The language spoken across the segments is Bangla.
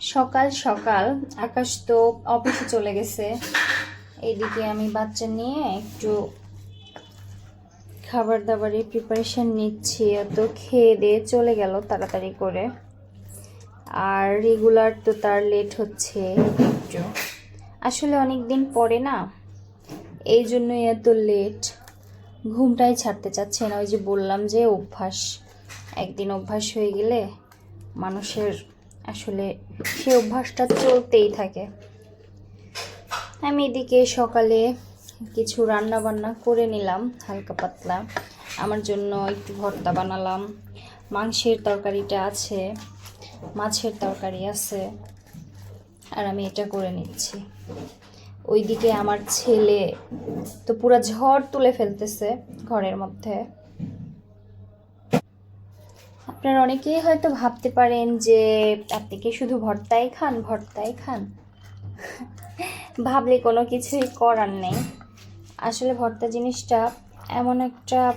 সকাল সকাল। আকাশ তো অফিসে চলে গেছে। এইদিকে আমি বাচ্চা নিয়ে একটু খাবার দাবারের প্রিপারেশান নিচ্ছি। তো খেয়ে দিয়ে চলে গেল তাড়াতাড়ি করে। আর রেগুলার তো তার লেট হচ্ছে একটু। আসলে অনেক দিন পরে না, এই জন্যই এত লেট ঘুমটাই ছাড়তে চাচ্ছে না। ওই যে বললাম যে অভ্যাস। একদিন অভ্যাস হয়ে গেলে মানুষের আসলে সে অভ্যাসটা চলতেই থাকে। আমি এদিকে সকালে কিছু রান্না বান্না করে নিলাম, হালকা পাতলা। আমার জন্য একটু ভর্তা বানালাম। মাংসের তরকারিটা আছে, মাছের তরকারি আছে, আর আমি এটা করে নিচ্ছি। ওইদিকে আমার ছেলে তো পুরো ঝড় তুলে ফেলতেছে ঘরের মধ্যে। আপনারা অনেকেই হয়তো ভাবতে পারেন যে আপনি কি শুধু ভর্তাই খান ভর্তাই খান? ভাবলে কোনো কিছুই করার নেই। আসলে ভর্তা জিনিসটা এমন একটা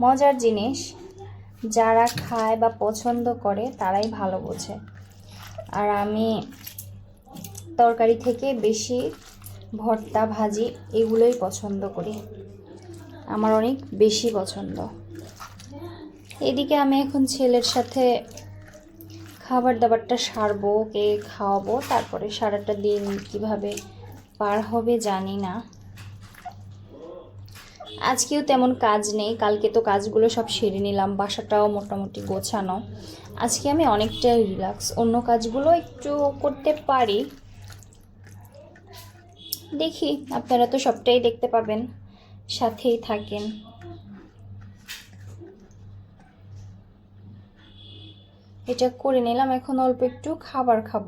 মজার জিনিস। যারা খায় বা পছন্দ করে, তারাই ভালো বোঝে। আর আমি তরকারি থেকে বেশি ভর্তা, ভাজি এগুলোই পছন্দ করি। আমার অনেক বেশি পছন্দ। এদিকে আমি এখন ছেলের সাথে খাবার দাবারটা সারবো, ওকে খাওয়াবো, তারপরে সারাটা দিন কীভাবে পার হবে জানি না। আজকেও তেমন কাজ নেই, কালকে তো কাজগুলো সব সেরে নিলাম, বাসাটাও মোটামুটি গোছানো। আজকে আমি অনেকটাই রিল্যাক্স, অন্য কাজগুলো একটু করতে পারি। দেখি, আপনারা তো সবটাই দেখতে পাবেন, সাথেই থাকেন। এটা করে নিলাম, এখন অল্প একটু খাবার খাব।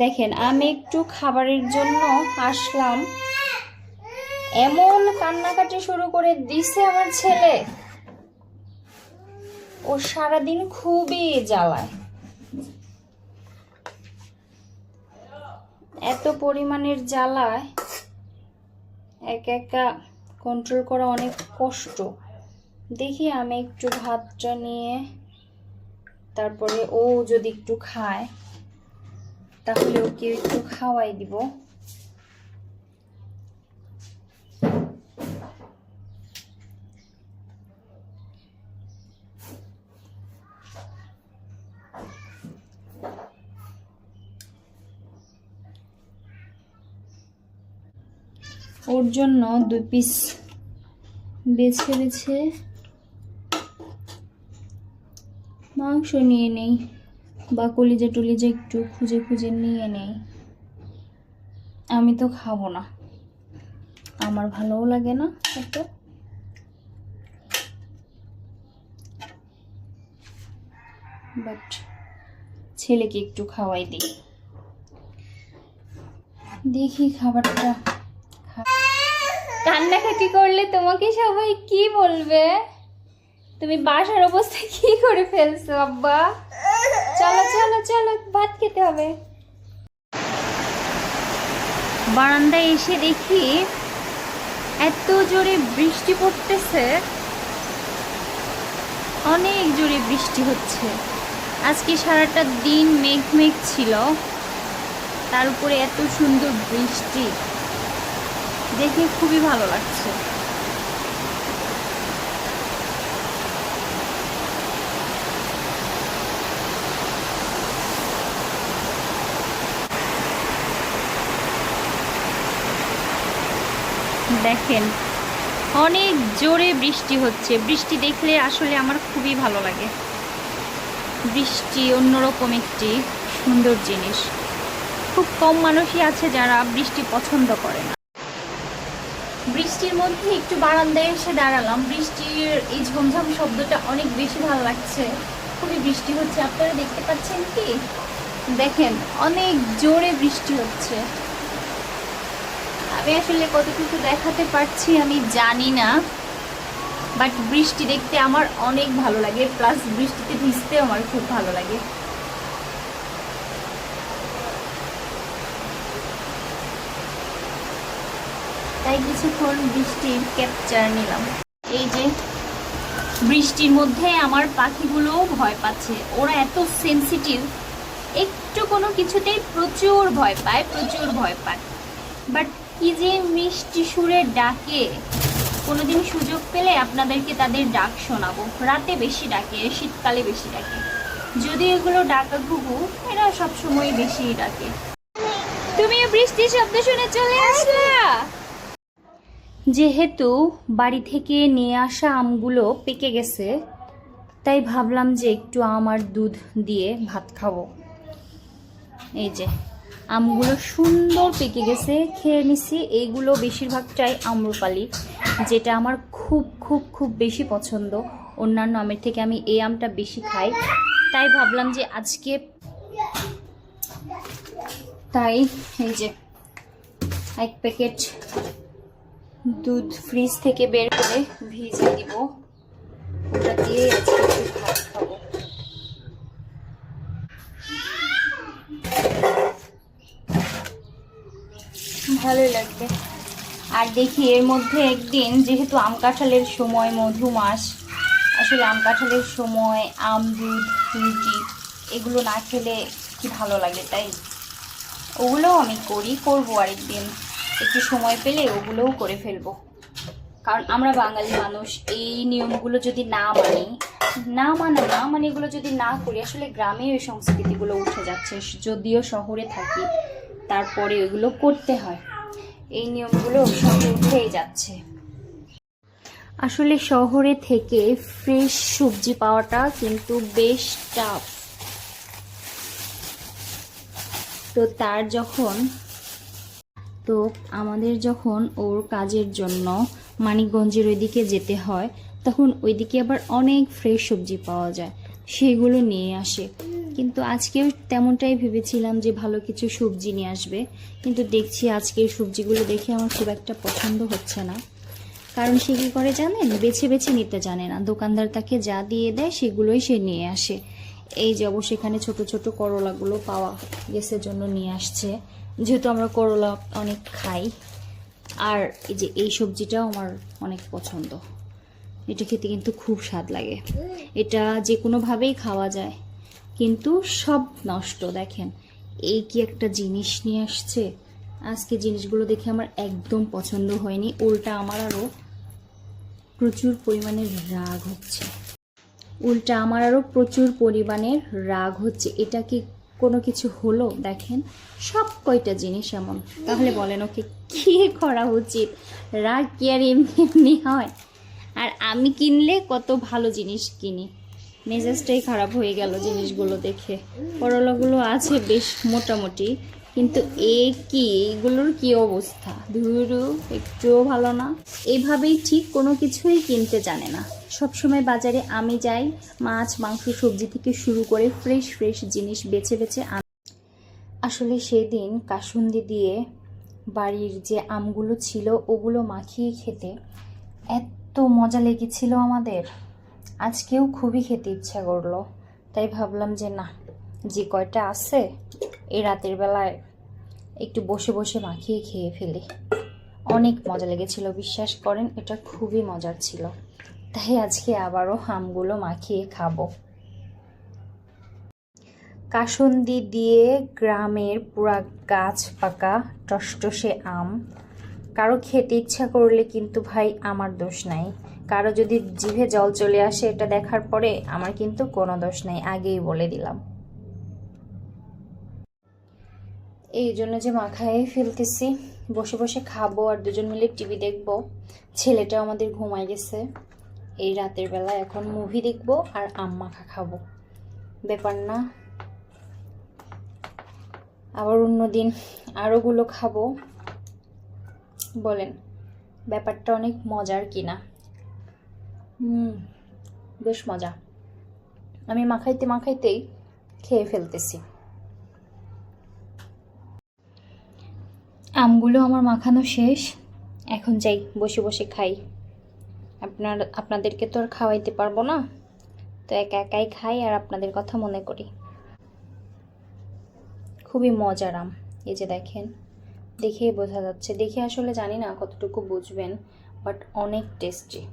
দেখেন, আমি একটু খাবারের জন্য আসলাম। এমন কান্নাকাটি শুরু করে দিছে আমার ছেলে। ও সারাদিন খুবই জ্বালায়। এত পরিমাণের জ্বালায়, এক একা কন্ট্রোল করা অনেক কষ্ট। দেখি আমি একটু ভাতটা নিয়ে তারপরে ও যদি একটু খায়, তাহলে ওকে একটু খাওয়াই দিব। ওর জন্য দুই পিস বেছে বেছে মাংস নিয়ে নেই বা কলিজা টলিজা একটু খুঁজে খুঁজে নিয়ে নেই। আমি তো খাব না। আমার ভালোও লাগে না এত বাট ছেলেকে একটু খাওয়াই দিই। দেখি খাবারটা কান্নাকাটি করলে তোমাকে সবাই কি বলবে? তুমি বাসার অবস্থায় কি করে ফেলছো, আব্বা? চলো চলো চলো, ভাত খেতে হবে। বারান্দায় এসে দেখি এত জোরে বৃষ্টি পড়তেছে। অনেক জোরে বৃষ্টি হচ্ছে। আজকে সারাটা দিন মেঘ মেঘ ছিল। তার উপরে এত সুন্দর বৃষ্টি। দেখে খুবই ভালো লাগছে। দেখেন, অনেক জোরে বৃষ্টি হচ্ছে। বৃষ্টি দেখলে আসলে আমার খুবই ভালো লাগে। বৃষ্টি অন্যরকম একটি সুন্দর জিনিস। খুব কম মানুষই আছে যারা বৃষ্টি পছন্দ করে না। বৃষ্টির মধ্যে একটু বারান্দায় এসে দাঁড়ালাম। বৃষ্টির এই ঝমঝম শব্দটা অনেক বেশি ভালো লাগছে। খুবই বৃষ্টি হচ্ছে। আপনারা দেখতে পাচ্ছেন কি? দেখেন, অনেক জোরে বৃষ্টি হচ্ছে। আমি আসলে কতটুকু দেখাতে পারছি আমি জানি না বাট বৃষ্টি দেখতে আমার অনেক ভালো লাগে প্লাস বৃষ্টিতে ভিজতেও আমার খুব ভালো লাগে। তাই কিছুক্ষণ বৃষ্টির ক্যাপচার নিলাম। এই যে, বৃষ্টির মধ্যে আমার পাখিগুলোও ভয় পাচ্ছে। ওরা এত সেন্সিটিভ একটু কোনো কিছুতেই প্রচুর ভয় পায়, প্রচুর ভয় পায়। বাট কি যে মিষ্টি সুরে ডাকে। কোনোদিন সুযোগ পেলে আপনাদেরকে তাদের ডাক শোনাবো। রাতে বেশি ডাকে, শীতকালে বেশি ডাকে। যদি এগুলো ডাকা ঘুঘু, এরা সবসময় বেশি ডাকে। তুমি বৃষ্টির শব্দ শুনে চলে আসলা। যেহেতু বাড়ি থেকে নিয়ে আসা আমগুলো পেকে গেছে, তাই ভাবলাম যে একটু আমার দুধ দিয়ে ভাত খাব। এই যে আমগুলো সুন্দর পেকে গেছে, খেয়ে নিছি। এইগুলো বেশিরভাগটাই আম্রপালি, যেটা আমার খুব খুব খুব বেশি পছন্দ। অন্যান্য আমের থেকে আমি এই আমটা বেশি খাই। তাই ভাবলাম যে আজকে তাই এই যে এক প্যাকেট দুধ ফ্রিজ থেকে বের করে ভিজে দিব। ওটা দিয়ে আজকে একটু ভাত খাব ভালোই লাগবে। আর দেখি এর মধ্যে একদিন যেহেতু আম কাঁঠালের সময়, মধু মাস, আসলে আম কাঁঠালের সময়, আম দুধ রুটি এগুলো না খেলে কি ভালো লাগে তাই? ওগুলোও আমি করি, করব আরেকদিন। একটু সময় পেলে ওগুলোও করে ফেলব। কারণ আমরা বাঙালি মানুষ, এই নিয়মগুলো যদি না মানি, না মানা, না মানে এগুলো যদি না করি, আসলে গ্রামে ওই সংস্কৃতিগুলো উঠে যাচ্ছে। যদিও শহরে থাকি, তারপরে এগুলো করতে হয়। এই নিয়মগুলো শহরে উঠেই যাচ্ছে। আসলে শহরে থেকে ফ্রেশ সবজি পাওয়াটা কিন্তু বেশ টাফ তো তার যখন, তো আমাদের যখন ওর কাজের জন্য মানিকগঞ্জের ওইদিকে যেতে হয়, তখন ওইদিকে আবার অনেক ফ্রেশ সবজি পাওয়া যায়। সেগুলো নিয়ে আসে। কিন্তু আজকেও তেমনটাই ভেবেছিলাম যে ভালো কিছু সবজি নিয়ে আসবে। কিন্তু দেখছি আজকের সবজিগুলো দেখে আমার খুব একটা পছন্দ হচ্ছে না। কারণ সে কী করে জানেন? বেছে বেছে নিতে জানে না। দোকানদার তাকে যা দিয়ে দেয় সেগুলোই সে নিয়ে আসে। এই যে অবশ্য এখানে ছোট ছোট করলাগুলো পাওয়া গেছে জন্য নিয়ে আসছে। যেহেতু আমরা করলা অনেক খাই। আর এই যে এই সবজিটাও আমার অনেক পছন্দ। এটা খেতে কিন্তু খুব স্বাদ লাগে। এটা যে কোনোভাবেই খাওয়া যায়। কিন্তু সব নষ্ট, দেখেন। এই কি একটা জিনিস নিয়ে আসছে? আজকে জিনিসগুলো দেখে আমার একদম পছন্দ হয়নি, উল্টা আমার আরও প্রচুর পরিমাণে রাগ হচ্ছে। উল্টা আমার আরও প্রচুর পরিমাণের রাগ হচ্ছে। এটা কি কোনো কিছু হলো? দেখেন, সব কয়টা জিনিস এমন। তাহলে বলেন ওকে, কী করা উচিত? রাগ কি আর এমনি এমনি হয়? আর আমি কিনলে কত ভালো জিনিস কিনি? মেজাজটাই খারাপ হয়ে গেল জিনিসগুলো দেখে। করলাগুলো আছে বেশ মোটামুটি, কিন্তু এ কি? এগুলোর কি অবস্থা? ধুরু, একটুও ভালো না। এভাবেই ঠিক কোনো কিছুই কিনতে জানে না। সবসময় বাজারে আমি যাই, মাছ, মাংস, সবজি থেকে শুরু করে ফ্রেশ ফ্রেশ জিনিস বেছে বেছে আসলে সেদিন কাসুন্দি দিয়ে বাড়ির যে আমগুলো ছিল, ওগুলো মাখিয়ে খেতে এত মজা লেগেছিল আমাদের। আজকেও খুবই খেতে ইচ্ছা করল। তাই ভাবলাম যে না, যে কয়টা আছে, এই রাতের বেলায় একটু বসে বসে মাখিয়ে খেয়ে ফেলি। অনেক মজা লেগেছিল, বিশ্বাস করেন, এটা খুবই মজার ছিল। তাই আজকে আবারও আমগুলো মাখিয়ে খাব। কাসন্দি দিয়ে গ্রামের পুরা গাছ পাকা, টসটসে আম। কারও খেতে ইচ্ছা করলে কিন্তু ভাই, আমার দোষ নাই। কারও যদি জিভে জল চলে আসে এটা দেখার পরে আমার কিন্তু কোনো দোষ নাই, আগেই বলে দিলাম। এই জন্য যে মাখায় ফেলতেছি, বসে বসে খাব আর দুজন মিলে টিভি দেখব। ছেলেটা আমাদের ঘুমাই গেছে। এই রাতের বেলা এখন মুভি দেখব আর আম মাখা খাব। ব্যাপার না। আবার অন্যদিন আরোগুলো খাব। বলেন, ব্যাপারটা অনেক মজার কিনা? হুম, বেশ মজা। আমি মাখাইতে মাখাইতেই খেয়ে ফেলতেছি। আমগুলো আমার মাখানো শেষ। এখন যাই, বসে বসে খাই। আপনার, আপনাদেরকে তো আর খাওয়াইতে পারব না। তো একা একাই খাই আর আপনাদের কথা মনে করি। খুবই মজার আম। এই যে দেখেন, দেখেই বোঝা যাচ্ছে। দেখে আসলে জানি না কতটুকু বুঝবেন, বাট অনেক টেস্টি